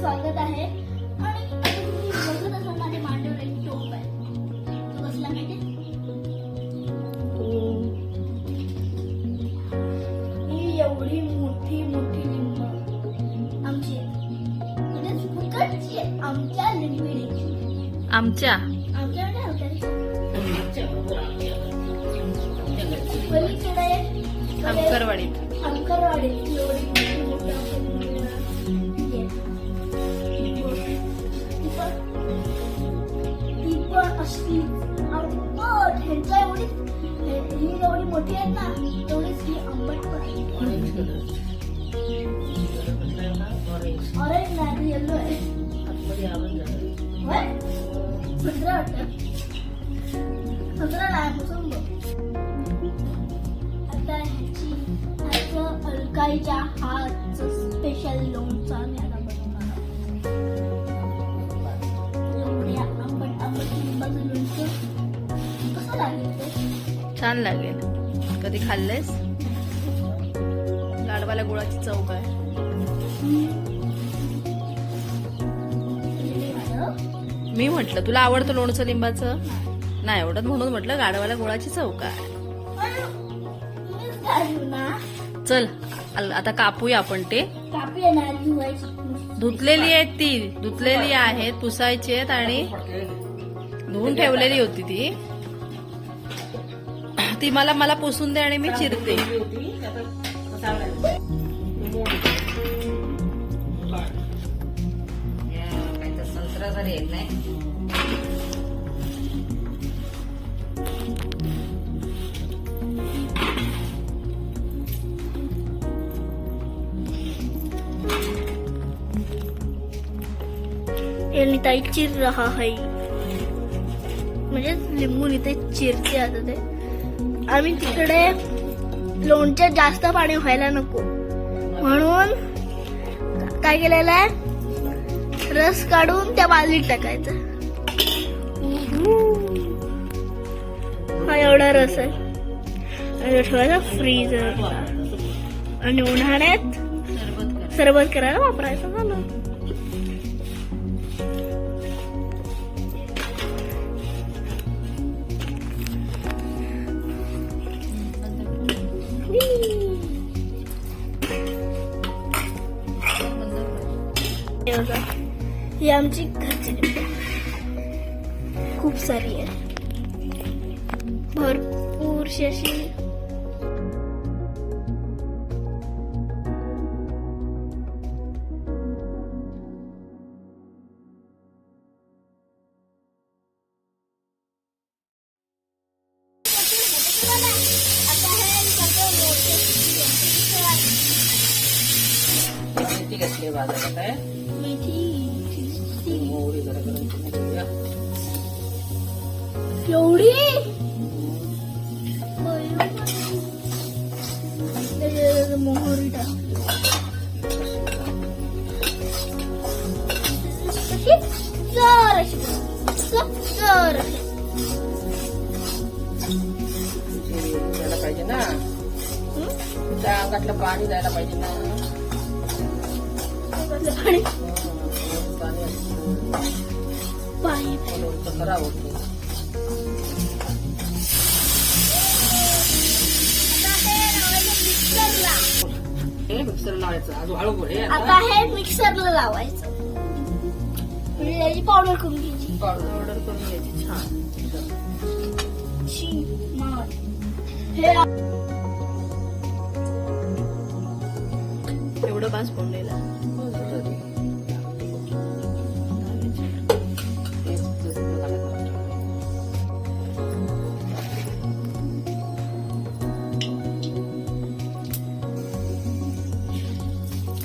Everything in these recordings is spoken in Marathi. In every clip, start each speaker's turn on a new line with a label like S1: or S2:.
S1: स्वागत आहे. आणि बघत असाल माझ्या मांडीवर एक टोप आहे. तो कसला माहिती ही एवढी मोठी मोठी लिंब. आमची. म्हणजे फुकटची. आमच्या लिंबिडीची
S2: आमच्या?
S1: आमच्या म्हणजे आमच्या
S2: शंकरवाडीत
S1: अंकरवाडीत एवढी मोठी मोठी ती पण असली आंबट ह्यांच्या एवढी हे- ही एवढी मोठी आहेत ना तेवढीच ही आंबट पण आहे. ऑरेंज नाही येलो आहे. होय? संत्रा वाटतं. संत्रा नाही मोसंबी आता ह्याची ह्याचं अलकाईच्या हातचं
S2: छान लागेल. कधी खाल्लेस? लाडवाला गुळाची चव काय? मी म्हटलं तुला आवडतं लोणचं लिंबाचं? नाही आवडत म्हणून म्हटलं गाडवाला गुळाची चव काय? चल आता कापूया आपण ते. धुतलेली आहेत ती. धुतलेली आहेत पुसायची आहेत आणि धुवून ठेवलेली होती ती. ती मला मला पोसून दे आणि मी चिरते.
S3: येत नाही
S1: ताई चिर रहा है। म्हणजे लिंबू इथे चिरते आता ते आम्ही तिकडे लोणच्यात जास्त पाणी व्हायला नको. म्हणून काय केलेलं आहे? रस काढून त्या बादलीत टाकायचा. हा एवढा रस आहे. आणि ठेवायचा फ्रीजर आणि उन्हाळ्यात सरबत करायला वापरायचं झालं. बघा ही आमची घरची लिंबू खूप सारी आहे. भरपूरशी अशी
S3: किती बाजारात ना. त्या अंगातलं पाणी जायला पाहिजे ना.
S1: पाणी.
S3: खराब होतो. हे मिक्सर लावायचं. अजून हळू हे
S1: आता. हे मिक्सरला लावायचं. म्हणजे पावडर करून घ्यायची.
S3: पावडर
S2: करून घ्यायची. छान. एवढं बास फोडलेला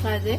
S2: काय ते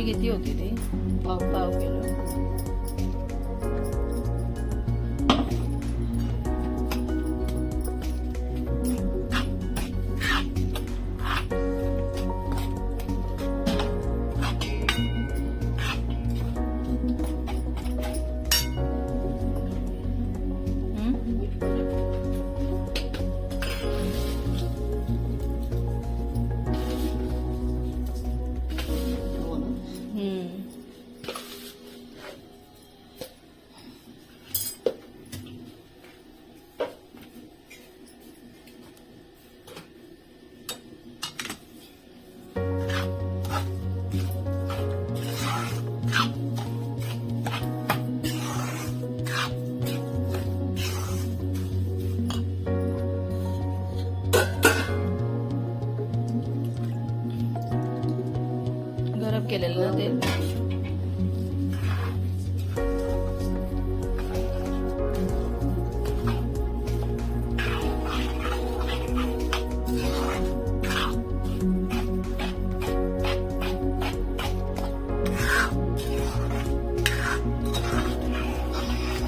S3: ज्वारी किती होती ती?
S2: पाव पाव किलो. केलेलं ना तेल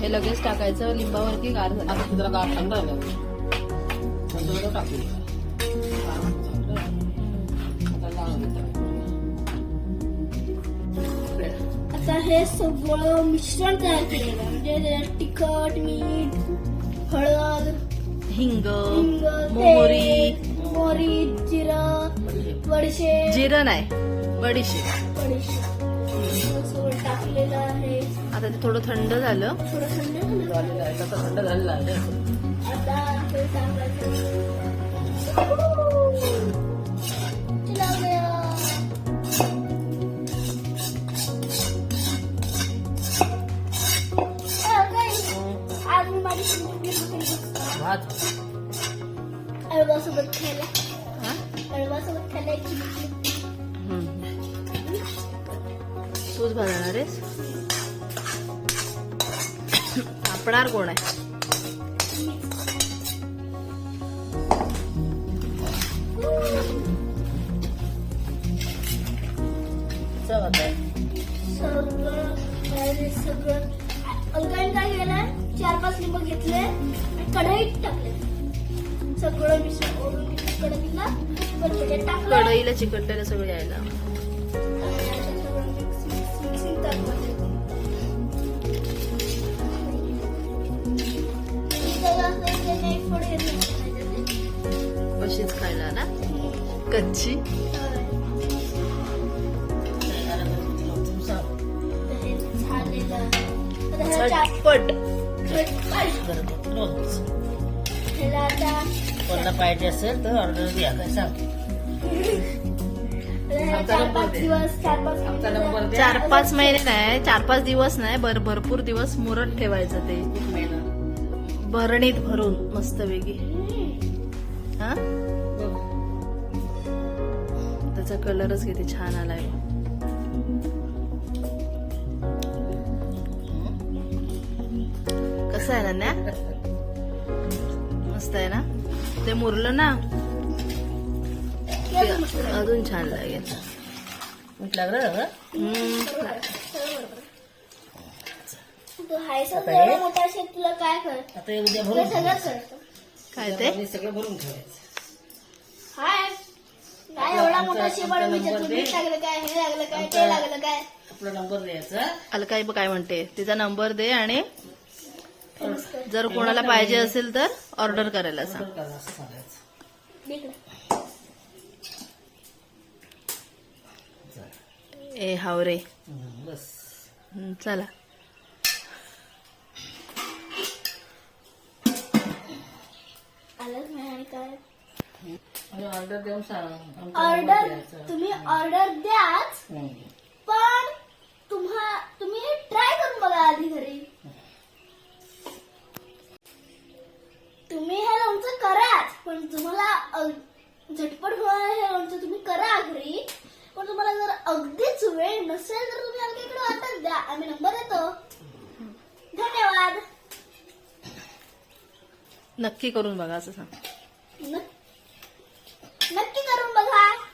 S2: हे लगेच टाकायचं लिंबावरती गार झालं.
S3: आता तुला गार थंड झालं. थंड झालं टाकू आता
S1: हे सगळं मिश्रण तयार केलेलं आहे. म्हणजे त्याच्यात तिखट मीठ हळद
S2: हिंग
S1: हिंग
S2: मोहरी.
S1: तेल, मोहरी जिरं.
S3: बडीशेप
S2: जिरं नाही बडीशेप
S1: बडीशेप हे सगळं टाकलेलं आहे.
S2: आता ते थोडं थंड झालं.
S1: थोडं थंड झालं.
S3: झालेलं आहे आता थंड झालेलं आहे
S1: आता हे टाकायचं.
S2: आपणार कोण आहे?
S1: काय केलं चार पाच लिंब घेतले कढईत टाकले सगळं घेतलं कढईला टाकलं
S2: कढईला चिकटलेलं सगळं यायला. ना? कच्ची? झटपट
S3: कोणाला पाहिजे असेल तर ऑर्डर द्या काय सांग
S1: चार पाच
S2: महिने नाही चार पाच दिवस नाही बर भरपूर दिवस मुरत ठेवायचं ते. भरणीत भरून मस्त वेगळी. हा. त्याचा कलरच किती छान आलाय. कसं आहे ना मस्त आहे ना? ते मुरलं ना? अजून छान लागेल.
S1: तुला काय
S3: हे
S2: काय ते?
S3: सगळं भरून ठेवायचं.
S1: हाय. काय एवढा मोठा. लागलं काय हे लागलं काय ते लागलं काय?
S3: आपला नंबर द्यायचा.
S2: अलकाई काय म्हणते. तिचा नंबर दे आणि. जर कोणाला पाहिजे असेल तर ऑर्डर करायला सांग.
S3: ऑर्डर करा असं सांगायचं.
S1: इकडे.
S2: ए हावरे
S3: बस.
S2: हम्म, चला.
S1: आलंच नाही आणि काय?
S3: ऑर्डर देऊन
S1: ऑर्डर. तुम्ही ऑर्डर द्याच. पण तुम्हा तुम्ही ट्राय करून बघा आधी घरी. तुम्ही हे लोणचं कराच पण तुम्हाला झटपट होणार हे लोणचं तुम्ही करा घरी पण तुम्हाला जर अगदीच वेळ नसेल तर तुम्ही आमच्या इकडे ऑर्डर द्या. आम्ही नंबर देतो. धन्यवाद.
S2: नक्की करून बघा असं सांग. नक्की करून बघा.